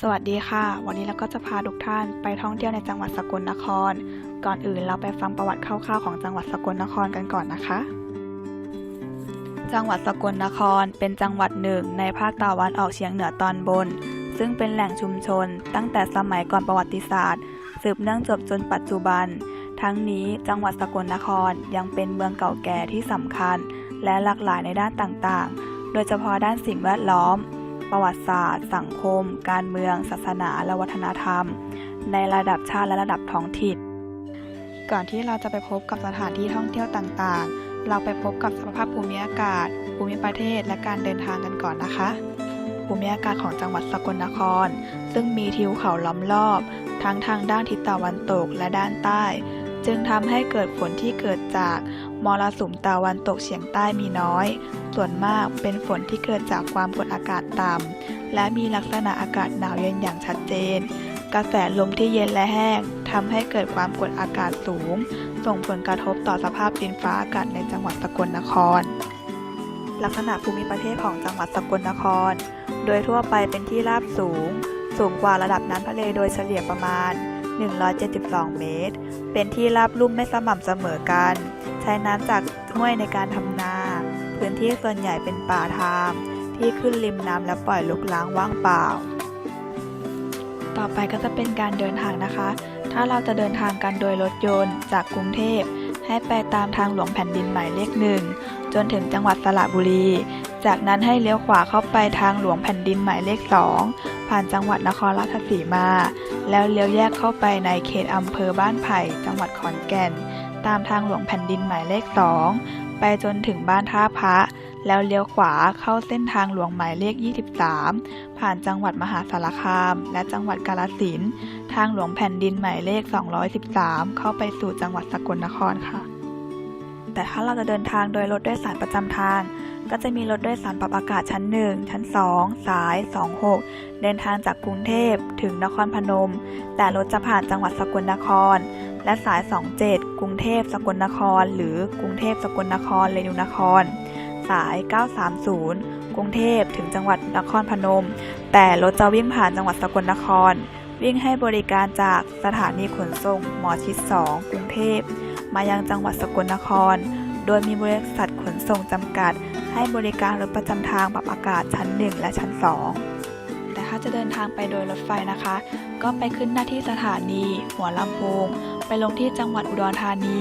สวัสดีค่ะ วันนี้เราก็จะพาทุกท่านไปท่องเที่ยวในจังหวัดสกลนคร ก่อนอื่นเราไปฟังประวัติคร่าวๆของจังหวัดสกลนครกันก่อนนะคะ จังหวัดสกลนครเป็นจังหวัดหนึ่งในภาคตะวันออกเฉียงเหนือตอนบน ซึ่งเป็นแหล่งชุมชน ตั้งแต่สมัยก่อนประวัติศาสตร์ สืบเนื่องจบจนปัจจุบัน ทั้งนี้จังหวัดสกลนครยังเป็นเมืองเก่าแก่ที่สำคัญ และหลากหลายในด้านต่างๆ โดยเฉพาะด้านสิ่งแวดล้อม ประวัติศาสตร์ สังคม การเมือง ศาสนา และวัฒนธรรม ในระดับชาติและระดับท้องถิ่น ก่อนที่เราจะไปพบกับสถานที่ท่องเที่ยวต่างๆ เราไปพบกับสภาพภูมิอากาศ ภูมิประเทศ และการเดินทางกันก่อนนะคะ ภูมิอากาศของจังหวัดสกลนคร ซึ่งมีทิวเขาล้อมรอบ ทั้งทางด้านทิศตะวันตกและด้านใต้ จึงทำให้เกิดฝนที่เกิดจาก มรสุมตะวันตกเฉียงใต้มีน้อย ส่วนมากเป็นฝนที่เกิดจากความกดอากาศต่ำ และมีลักษณะอากาศหนาวเย็นอย่างชัดเจน กระแสลมที่เย็นและแห้งทำให้เกิดความกดอากาศสูง ส่งผลกระทบต่อสภาพดินฟ้าอากาศในจังหวัดสกลนคร ลักษณะภูมิประเทศของจังหวัดสกลนคร โดยทั่วไปเป็นที่ราบสูง สูงกว่าระดับน้ำทะเลโดยเฉลี่ยประมาณ 172 เมตร เป็นที่ราบลุ่มไม่สม่ำเสมอกัน ช้น้ำจากห้วยในการทำนา พื้นที่ส่วนใหญ่เป็นป่าทามที่ขึ้นริมน้ำและปล่อยลุกล้างว่างเปล่า ต่อไปก็จะเป็นการเดินทางนะคะ ถ้าเราจะเดินทางกันโดยรถยนต์จากกรุงเทพ ให้ไปตามทางหลวงแผ่นดินหมายเลขหนึ่งจนถึงจังหวัดสระบุรี จากนั้นให้เลี้ยวขวาเข้าไปทางหลวงแผ่นดินหมายเลขสองผ่านจังหวัดนครราชสีมา แล้วเลี้ยวแยกเข้าไปในเขตอำเภอบ้านไผ่ จังหวัดขอนแก่น ตามทางหลวงแผ่นดินหมายเลขสองไปจนถึงบ้านท่าพระ แล้วเลี้ยวขวาเข้าเส้นทางหลวงหมายเลข 23 ผ่านจังหวัดมหาสารคาม และจังหวัดกาฬสินธุ์ทางหลวงแผ่นดินหมายเลข 213 เข้าไปสู่จังหวัดสกลนครค่ะ แต่ถ้าเราจะเดินทางโดยรถโดยสารประจำทางก็จะมีรถโดยสารปรับอากาศชั้น 1 ชั้น 2 สาย 26 เดินทางจากกรุงเทพถึงนครพนม แต่รถจะผ่านจังหวัดสกลนคร และสาย 27 กรุงเทพสกลนคร หรือกรุงเทพสกลนครเรนูนคร สาย 930 กรุงเทพถึงจังหวัดนครพนม แต่รถจะวิ่งผ่านจังหวัดสกลนคร วิ่งให้บริการจากสถานีขนส่งหมอชิด 2 กรุงเทพ มายังจังหวัดสกลนคร โดยมีบริษัทขนส่งจำกัด ให้บริการรถประจำทางปรับอากาศชั้น 1 และชั้น 2แต่ถ้าจะเดินทางไปโดยรถไฟนะคะ ก็ไปขึ้นหน้าที่สถานี หัวลำโพง ไปลงที่จังหวัดอุดรธานี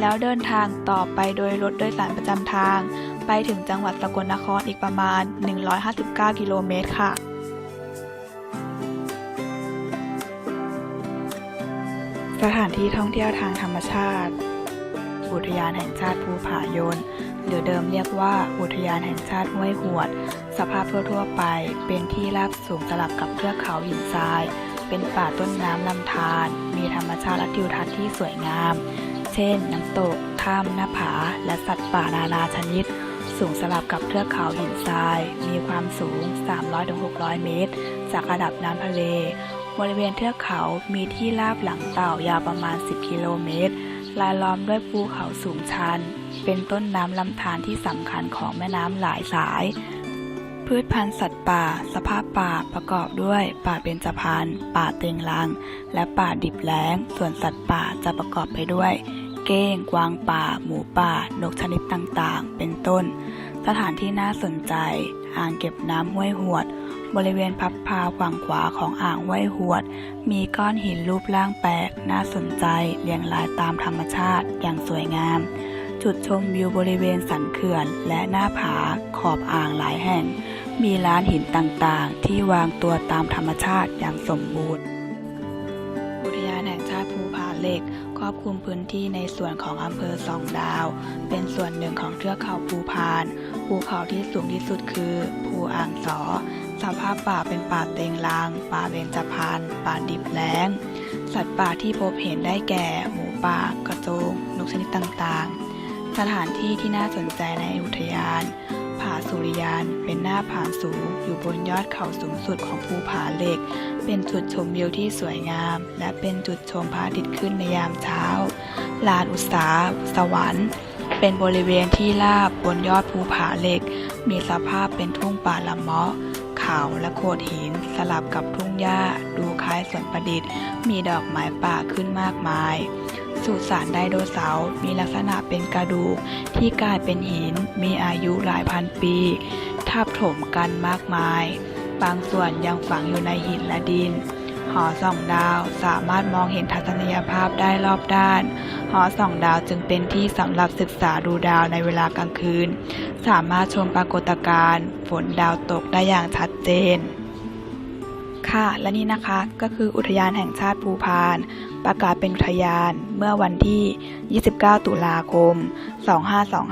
แล้วเดินทางต่อไปโดยรถโดยสารประจำทาง ไปถึงจังหวัดสกลนครอีกประมาณ 159 กิโลเมตรค่ะ สถานที่ท่องเที่ยวทางธรรมชาติอุทยานแห่งชาติภูผายน หรือเดิมเรียกว่าอุทยานแห่งชาติห้วยหวด สภาพทั่วๆไปเป็นที่ราบสูงสลับกับเทือกเขาหินทราย เป็นป่าต้นน้ำลำธาร มีธรรมชาติและทิวทัศน์ที่สวยงาม เช่น น้ำตก ถ้ำ หน้าผา และสัตว์ป่านานาชนิด สูงสลับกับเทือกเขาหินทราย มีความสูง 300-600 เมตร จากระดับน้ำทะเล บริเวณเทือกเขา มีที่ราบหลังเต่ายาวประมาณ 10 กิโลเมตร รายล้อมด้วยภูเขาสูงชัน เป็นต้นน้ำลำธารที่สำคัญของแม่น้ำหลายสายพืชพันธุ์สัตว์ป่า สภาพ ป่าประกอบด้วย ป่าเบญจพรรณป่าเต็งรัง และป่าดิบแล้ง ส่วนสัตว์ป่าจะประกอบไปด้วย เก้ง กวางป่า หมูป่า นกชนิดต่างๆ เป็นต้น สถานที่น่าสนใจ อ่างเก็บน้ำห้วยหวด บริเวณพับพาฝั่งขวาของอ่างห้วยหวด มีก้อนหินรูปร่างแปลก น่าสนใจ เรียงรายตามธรรมชาติอย่างสวยงาม จุดชมวิวบริเวณสันเขื่อน และหน้าผาขอบอ่างหลายแห่ง มีร้านหินต่างๆ ที่วางตัวตามธรรมชาติอย่างสมบูรณ์ อุทยานแห่งชาติภูผาเหล็ก ครอบคลุมพื้นที่ในส่วนของอำเภอสองดาว เป็นส่วนหนึ่งของเทือกเขาภูพาน ภูเขาที่สูงที่สุดคือภูอ่างสอ สภาพป่าเป็นป่าเต็งราง ป่าเบญจพรรณป่าดิบแล้ง สัตว์ป่าที่พบเห็นได้แก่ หมูป่ากระโจงนกชนิดต่างๆ สถานที่ที่น่าสนใจในอุทยาน ผาสุริยาน เป็นหน้าผาสูง อยู่บนยอดเขาสูงสุดของภูผาเหล็ก เป็นจุดชมวิวที่สวยงาม และเป็นจุดชมพระอาทิตย์ขึ้นในยามเช้า ลานอุตสาสวรรค์ เป็นบริเวณที่ราบบนยอดภูผาเหล็ก มีสภาพเป็นทุ่งป่าละเมาะเขาและโขดหินสลับกับทุ่งหญ้า ดูคล้ายสวนประดิษฐ์ มีดอกไม้ป่าขึ้นมากมาย สุสานไดโนเสาร์มีลักษณะเป็นกระดูกที่กลายเป็นหินมีอายุหลายพันปี ทับถมกันมากมาย บางส่วนยังฝังอยู่ในหินและดิน หอส่องดาวสามารถมองเห็นทัศนียภาพได้รอบด้าน หอส่องดาวจึงเป็นที่สำหรับศึกษาดูดาวในเวลากลางคืน สามารถชมปรากฏการณ์ฝนดาวตกได้อย่างชัดเจน ค่ะ และนี่นะคะก็คืออุทยานแห่งชาติภูพาน ประกาศเป็นอุทยานเมื่อวันที่ 29 ตุลาคม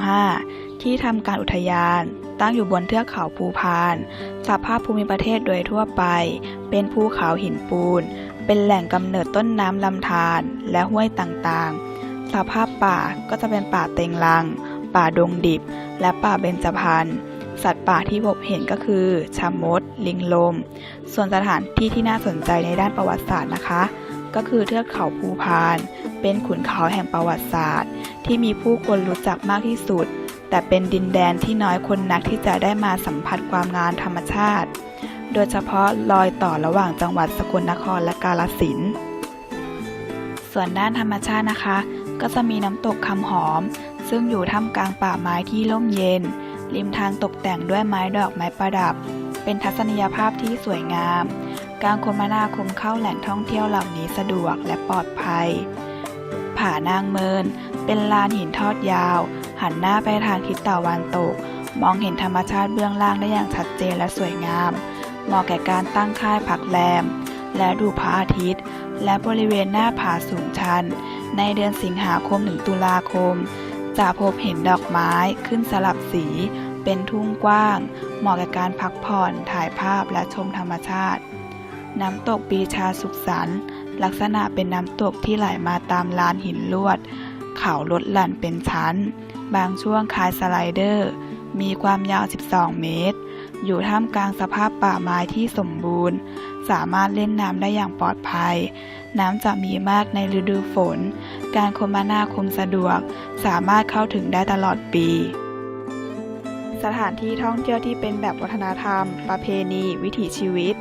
2525 ที่ทำการอุทยานตั้งอยู่บนเทือกเขาภูพาน สภาพภูมิประเทศโดยทั่วไป เป็นภูเขาหินปูน เป็นแหล่งกำเนิดต้นน้ำลำธารและห้วยต่างๆ สภาพป่าก็จะเป็นป่าเต็งรัง ป่าดงดิบ และป่าเบญจพรรณ สัตว์ป่าที่พบเห็นก็คือชามด ลิงลม ส่วนสถานที่ที่น่าสนใจในด้านประวัติศาสตร์นะคะ ก็คือเทือกเขาภูพาน เป็นขุนเขาแห่งประวัติศาสตร์ ที่มีผู้คนรู้จักมากที่สุด แต่เป็นดินแดนที่น้อยคนนักที่จะได้มาสัมผัสความงามธรรมชาติ โดยเฉพาะรอยต่อระหว่างจังหวัดสกลนครและกาฬสินธุ์ส่วนด้านธรรมชาตินะคะ ก็จะมีน้ำตกคำหอม ซึ่งอยู่ท่ามกลางป่าไม้ที่ร่มเย็น ริมทางตกแต่งด้วยไม้ดอกไม้ประดับ เป็นทัศนียภาพที่สวยงาม การคมนาคมเข้าแหล่งท่องเที่ยวเหล่านี้สะดวกและปลอดภัย ผานางเมิน เป็นลานหินทอดยาว หันหน้าไปทางทิศตะวันตก มองเห็นธรรมชาติเบื้องล่างได้อย่างชัดเจนและสวยงาม เหมาะแก่การตั้งค่ายพักแรม และดูพระอาทิตย์ และบริเวณหน้าผาสูงชัน ในเดือนสิงหาคมถึงตุลาคม จะพบเห็นดอกไม้ขึ้นสลับสี เป็นทุ่งกว้าง เหมาะแก่การพักผ่อนถ่ายภาพและชมธรรมชาติ น้ำตกปีชาสุขสันต์ลักษณะเป็นน้ำตกที่ไหลมาตามลานหินลวด เขาลดหลั่นเป็นชั้น บางช่วงคล้ายสไลเดอร์ มีความยาว 12 เมตร อยู่ท่ามกลางสภาพป่าไม้ที่สมบูรณ์ สามารถเล่นน้ำได้อย่างปลอดภัย น้ำจะมีมากในฤดูฝน การคมนาคมสะดวก สามารถเข้าถึงได้ตลอดปี สถานที่ท่องเที่ยวที่เป็นแบบวัฒนธรรม ประเพณี วิถีชีวิต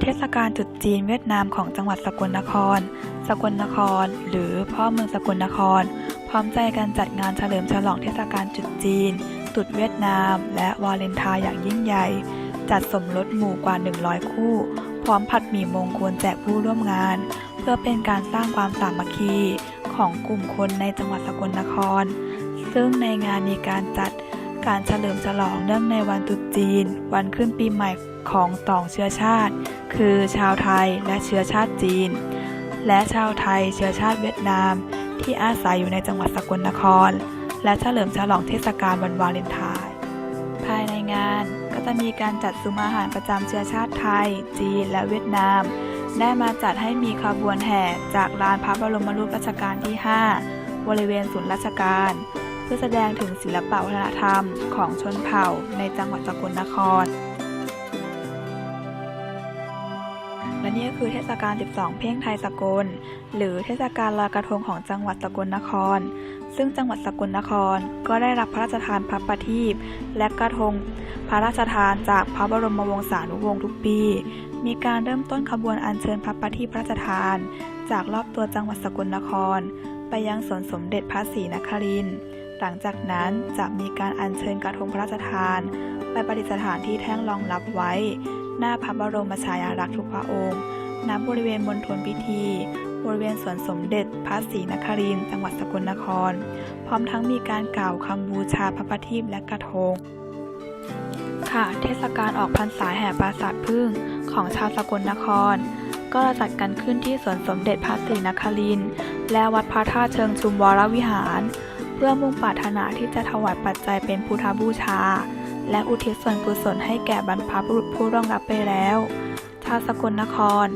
เทศกาลตรุษจีนเวียดนามของจังหวัดสกลนคร สกลนคร หรือพ่อเมืองสกลนคร พร้อมใจกันจัดงานเฉลิมฉลองเทศกาลตรุษจีนตรุษเวียดนาม และวาเลนไทน์อย่างยิ่งใหญ่ จัดสมรสหมู่กว่า 100 คู่ พร้อมผัดหมี่มงคลแจกผู้ร่วมงาน เพื่อเป็นการสร้างความสามัคคีของกลุ่มคนในจังหวัดสกลนคร ซึ่งในงานมีการจัดการเฉลิมฉลองเนื่องในวันตรุษจีน วันขึ้นปีใหม่ของสองเชื้อชาติ คือชาวไทยและเชื้อชาติจีน และชาวไทยเชื้อชาติเวียดนาม ที่อาศัยอยู่ในจังหวัดสกลนคร และเฉลิมฉลองเทศกาลวันวาเลนไทน์ภายในงาน จะมีการจัดซุ้มอาหารประจำเชื้อชาติไทย จีน และเวียดนาม ได้มาจัดให้มีขบวนแห่จากลานพระบรมรูปรัชกาลที่ 5 บริเวณศูนย์ราชการ เพื่อแสดงถึงศิลปะวัฒนธรรมของชนเผ่าในจังหวัดสกลนคร และนี่ก็คือเทศกาล 12 เพ่งไทยสกล หรือเทศกาลลอยกระทงของจังหวัดสกลนคร ซึ่งจังหวัดสกลนครก็ได้รับพระราชทานพระประทีปและกระทงพระราชทานจากพระบรมวงศานุวงศ์ทุกปี มีการเริ่มต้นขบวนอัญเชิญพระประทีปพระราชทาน จากรอบตัวจังหวัดสกลนคร ไปยังสวนสมเด็จพระศรีนครินทร์หลังจากนั้นจะมีการอัญเชิญกระทงพระราชทาน ไปประดิษฐานที่แท่งรองรับไว้ หน้าพระบรมฉายาลักษณ์ทุกพระองค์ณบริเวณมณฑลพิธี บริเวณสวนสมเด็จพระศรีนครินทร์จังหวัดสกลนคร พร้อมทั้งมีการกล่าวคำบูชาพระประทีปและกระทง ค่ะ เทศกาลออกพรรษาแห่ปราสาทพึ่งของชาวสกลนคร ก็จะจัดกันขึ้นที่สวนสมเด็จพระศรีนครินทร์และวัดพระธาตุเชิงชุมวรวิหาร เพื่อมุ่งปรารถนาที่จะถวายปัจจัยเป็นพุทธบูชา และอุทิศส่วนกุศลให้แก่บรรพบุรุษผู้ร่วงรับไปแล้ว ชาวสกลนคร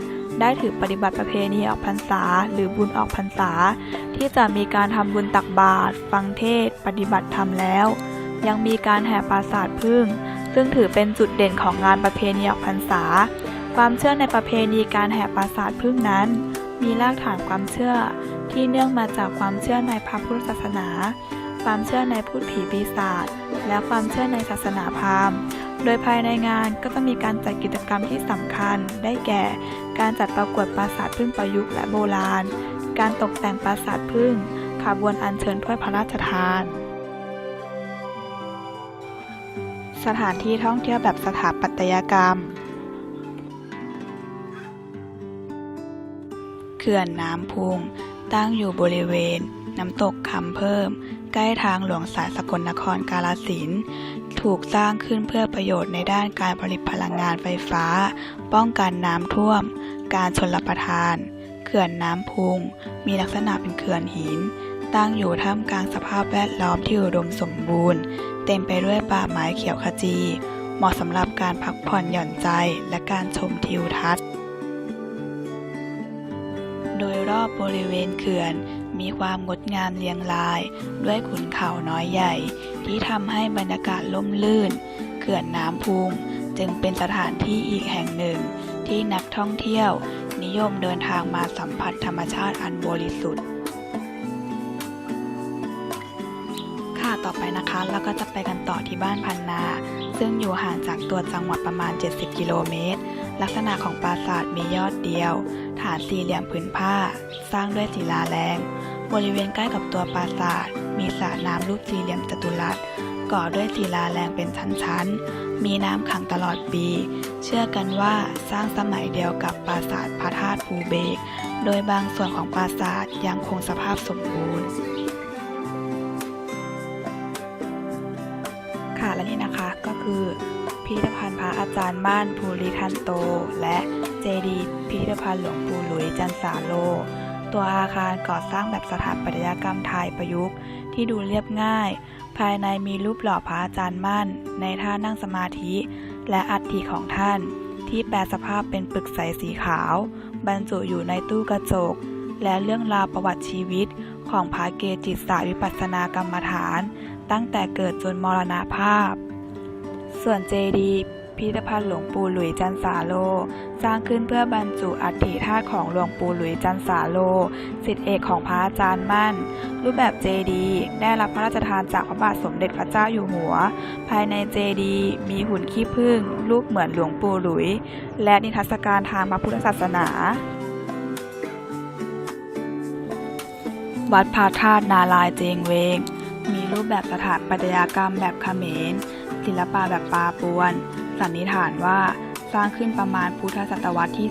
ได้ถือปฏิบัติประเพณีออกพรรษา หรือบุญออกพรรษา ที่จะมีการทำบุญตักบาตรฟังเทศ ปฏิบัติธรรมแล้ว ยังมีการแห่ปราสาทพึ่ง ซึ่งถือเป็นจุดเด่นของงานประเพณีออกพรรษา ความเชื่อในประเพณีการแห่ปราสาทพึ่งนั้น มีรากฐานความเชื่อที่เนื่องมาจากความเชื่อในพระพุทธศาสนาคความเชื่อในพูดผีปีศาจและความเชื่อในศาสนาพราหมณ์โดยภายในงานก็จะมีการจัดกิจกรรมที่สำคัญได้แก่ การจัดประกวดปราสาทพึ่งประยุกต์และโบราณ การตกแต่งปราสาทพึ่ง ขบวนอัญเชิญถ้วยพระราชทาน สถานที่ท่องเที่ยวแบบสถาปัตยกรรม เขื่อนน้ำพุง ตั้งอยู่บริเวณ น้ำตกคำเพิ่ม ใกล้ทางหลวงสายสกลนครกาลสินถูกสร้างขึ้นเพื่อประโยชน์ในด้านการผลิตพลังงานไฟฟ้า ป้องกันน้ำท่วม การชนรับประทาน เขื่อนน้ำพุง มีลักษณะเป็นเขื่อนหิน ตั้งอยู่ท่ามกลางสภาพแวดล้อมที่อุดมสมบูรณ์ เต็มไปด้วยป่าไม้เขียวขจี เหมาะสำหรับการพักผ่อนหย่อนใจและการชมทิวทัศน์ โดยรอบบริเวณเขื่อนมีความงดงามเรียงราย ด้วยขุนเขาน้อยใหญ่ ที่ทำให้บรรยากาศล่มลื่น เขื่อนน้ำพุงจึงเป็นสถานที่อีกแห่งหนึ่ง ที่นักท่องเที่ยว นิยมเดินทางมาสัมผัสธรรมชาติอันบริสุทธิ์ ค่ะต่อไปนะคะเราก็จะไปกันต่อที่บ้านพันนา ซึ่งอยู่ห่างจากตัวจังหวัดประมาณ 70 กิโลเมตร ลักษณะของปราสาทมียอดเดียว ฐานสี่เหลี่ยมผืนผ้า สร้างด้วยศิลาแรงบริเวณใกล้กับตัวปราสาท มีสระน้ำรูปสี่เหลี่ยมจัตุรัสก่อด้วยศิลาแรงเป็นชั้นๆ มีน้ำขังตลอดปี เชื่อกันว่าสร้างสมัยเดียวกับปราสาทพระธาตุภูเบศรโดยบางส่วนของปราสาทยังคงสภาพสมบูรณ์ ค่ะและนี่นะคะก็คือพิพิธภัณฑ์พระอาจารย์ม่านภูริทันโต และเจดีย์พิพิธภัณฑ์หลวงปู่หลุยจันสาโล ตัวอาคารก่อสร้างแบบสถาปัตยกรรมไทยประยุกต์ที่ดูเรียบง่าย ภายในมีรูปหล่อพระอาจารย์มั่น ในท่านั่งสมาธิ และอัฐิของท่าน ที่แปลสภาพเป็นปึกใสสีขาว บรรจุอยู่ในตู้กระจก และเรื่องราวประวัติชีวิต ของพระเกจิสายวิปัสสนากรรมฐาน ตั้งแต่เกิดจนมรณภาพ ส่วนเจดีย์ พิพิธภัณฑ์หลวงปู่หลุยจันสาโล สร้างขึ้นเพื่อบรรจุอัฐิธาตุของหลวงปู่หลุยจันสาโลสิทธิเอกของพระอาจารย์มั่น รูปแบบเจดีได้รับพระราชทานจากพระบาทสมเด็จพระเจ้าอยู่หัว ภายในเจดีมีหุ่นขี้ผึ้งรูปเหมือนหลวงปู่หลุย และนิทรรศการทางพระพุทธศาสนาวัดพระธาตุนารายเจงเวง มีรูปแบบสถาปัตยกรรมแบบเขมร ศิลปะแบบปาปวน สันนิษฐานว่าสร้างขึ้นประมาณพุทธศตวรรษที่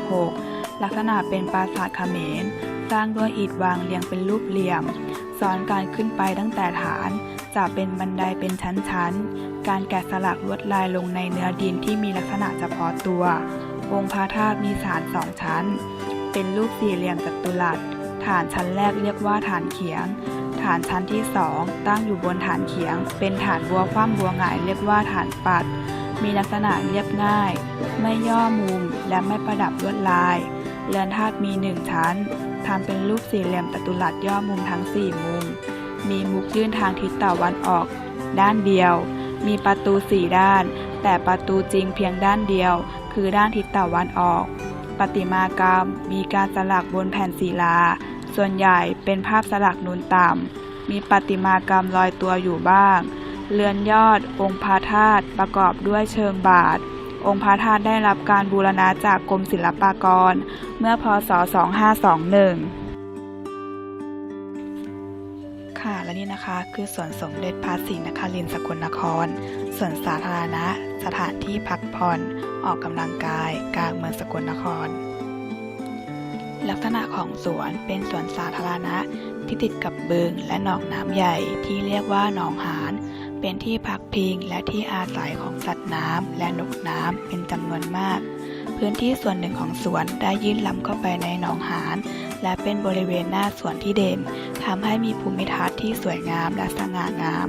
15-16 ลักษณะเป็นปราสาทเขมร สร้างด้วยอิฐวางเรียงเป็นรูปเหลี่ยม ซ้อนการขึ้นไปตั้งแต่ฐาน จะเป็นบันไดเป็นชั้นๆ การแกะสลักลวดลายลงในเนื้อดินที่มีลักษณะเฉพาะตัว องค์พระธาตุมีฐานสองชั้น เป็นรูปสี่เหลี่ยมจัตุรัส ฐานชั้นแรกเรียกว่าฐานเขียงฐานชั้นที่สองตั้งอยู่บนฐานเขียง เป็นฐานบัวคว่ำบัวหงายเรียกว่าฐานปัด มีลักษณะเรียบง่าย ไม่ย่อมุมและไม่ประดับลวดลาย เรือนธาตุมีหนึ่งชั้นทำเป็นรูปสี่เหลี่ยมจัตุรัสย่อมุมทั้งสี่มุม มีมุกยื่นทางทิศตะวันออก ด้านเดียว มีประตูสี่ด้าน แต่ประตูจริงเพียงด้านเดียว คือด้านทิศตะวันออกประติมากรรมมีการสลักบนแผ่นศิลา ส่วนใหญ่เป็นภาพสลักนูนต่ำ มีประติมากรรมลอยตัวอยู่บ้าง เรือนยอด องค์พระธาตุประกอบด้วยเชิงบาท องค์พระธาตุได้รับการบูรณะจากกรมศิลปากร เมื่อพศ 2521 ค่ะ และนี่นะคะคือสวนสมเด็จพระศรีนครินทร์สกลนครสวนสาธารณะ สถานที่พักผ่อน ออกกำลังกายกลางเมืองสกลนครลักษณะของสวนเป็นสวนสาธารณะที่ติดกับบึงและหนองน้ำใหญ่ที่เรียกว่าหนองหา เป็นที่พักพิงและที่อาศัยของสัตว์น้ำและนกน้ำเป็นจำนวนมาก พื้นที่ส่วนหนึ่งของสวนได้ยื่นล้ำเข้าไปในหนองหานและเป็นบริเวณหน้าสวนที่เด่นทำให้มีภูมิทัศน์ที่สวยงามและสง่างาม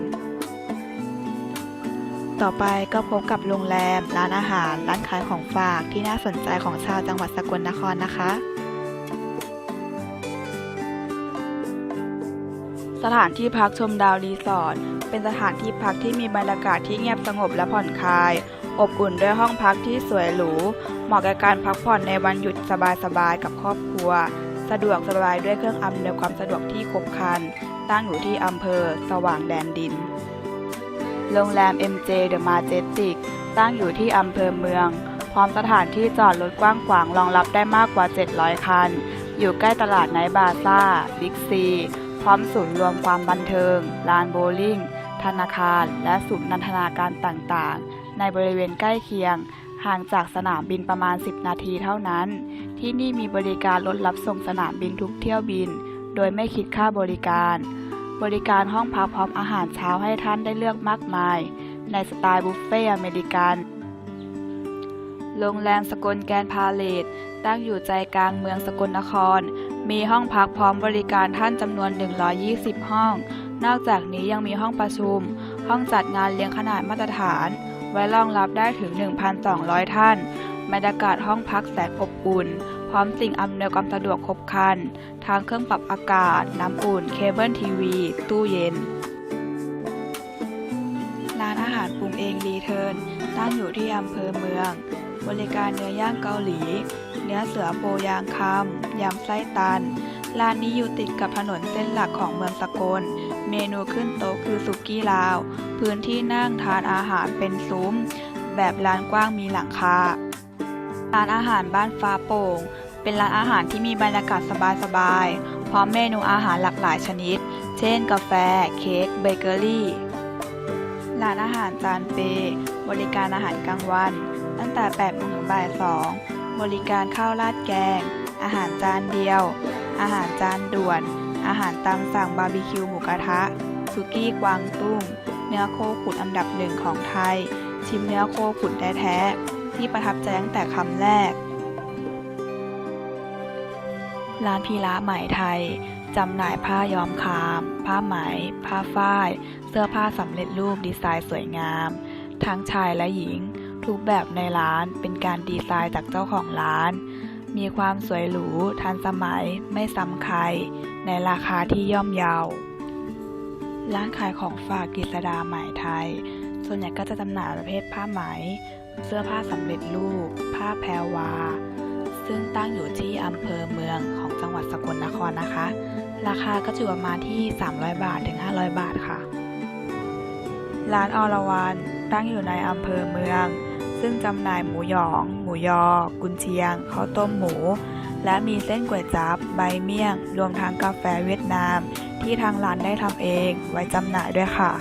ต่อไปก็พบกับโรงแรม ร้านอาหาร ร้านขายของฝากที่น่าสนใจของชาวจังหวัดสกลนครนะคะ สถานที่พักชมดาวรีสอร์ทเป็นสถานที่พักที่มีบรรยากาศที่เงียบสงบและผ่อนคลาย อบอุ่นด้วยห้องพักที่สวยหรู เหมาะแก่การพักผ่อนในวันหยุดสบายๆกับครอบครัว สะดวกสบายด้วยเครื่องอำนวยความสะดวกที่ครบครัน ตั้งอยู่ที่อำเภอ สว่างแดนดิน โรงแรม MJ The Majestic ตั้งอยู่ที่อำเภอเมือง พร้อมสถานที่จอดรถกว้างขวางรองรับได้มากกว่า 700 คัน อยู่ใกล้ตลาดไนบาซ่าบิ๊กซี พร้อมศูนย์รวมความบันเทิง ลานโบว์ลิ่ง ธนาคาร และศูนย์นันทนาการต่างๆ ในบริเวณใกล้เคียง ห่างจากสนามบินประมาณ 10 นาทีเท่านั้น ที่นี่มีบริการรถรับส่งสนามบินทุกเที่ยวบิน โดยไม่คิดค่าบริการ บริการห้องพักพร้อมอาหารเช้าให้ท่านได้เลือกมากมาย ในสไตล์บุฟเฟ่ต์อเมริกันโรงแรมสกลแกนพาเลตตั้งอยู่ใจกลางเมืองสกลนคร มีห้องพักพร้อมบริการท่านจำนวน 120 ห้อง นอกจากนี้ยังมีห้องประชุม ห้องจัดงานเลี้ยงขนาดมาตรฐาน ไว้รองรับได้ถึง 1,200 ท่าน บรรยากาศห้องพักแสนอบอุ่น พร้อมสิ่งอำนวยความสะดวกครบครัน ทางเครื่องปรับอากาศ น้ำอุ่น เคเบิลทีวี ตู้เย็น ร้านอาหารปรุงเองรีเทิร์นตั้งอยู่ที่อำเภอเมือง บริการเนื้อย่างเกาหลี เนื้อเสือโปยางคำยำไส้ตัน ร้านนี้อยู่ติดกับถนนเส้นหลักของเมืองสกล เมนูขึ้นโต๊ะคือสุกี้ลาว พื้นที่นั่งทานอาหารเป็นซุ้ม แบบร้านกว้างมีหลังคา ร้านอาหารบ้านฟ้าโป่ง เป็นร้านอาหารที่มีบรรยากาศสบายๆ พร้อมเมนูอาหารหลากหลายชนิด เช่น กาแฟ เค้ก เบเกอรี่ ร้านอาหารจานเป บริการอาหารกลางวัน ตั้งแต่8โมงถึงบ่าย2 บริการข้าวราดแกง อาหารจานเดียว อาหารจานด่วน อาหารตามสั่งบาร์บีคิวหมูกระทะสุกี้กวางตุ้ง เนื้อโคขุนอันดับหนึ่งของไทย ชิมเนื้อโคขุนแท้ๆที่ประทับใจตั้งแต่คำแรก ร้านพีระไหมไทยจำหน่ายผ้าย้อมคาม ผ้าไหม ผ้าฝ้าย เสื้อผ้าสำเร็จรูปดีไซน์สวยงาม ทั้งชายและหญิง ทุกแบบในร้านเป็นการดีไซน์จากเจ้าของร้าน มีความสวยหรูทันสมัยไม่ซ้ำใคร ในราคาที่ย่อมเยา ร้านขายของฝากกฤษดาไหมไทย ส่วนใหญ่ก็จะจำหน่ายประเภทผ้าไหม เสื้อผ้าสำเร็จรูป ผ้าแพรวา ซึ่งตั้งอยู่ที่อำเภอเมืองของจังหวัดสกลนครนะคะ ราคาก็จะอยู่ประมาณที่ 300 บาทถึง 500 บาทค่ะ ร้านอรวรรณตั้งอยู่ในอำเภอเมือง ซึ่งจำหน่ายหมูหยอง หมูยอ กุนเชียงข้าวต้มหมู และมีเส้นก๋วยจั๊บใบเมี่ยง รวมทั้งกาแฟเวียดนาม ที่ทางร้านได้ทำเองไว้จำหน่ายด้วยค่ะ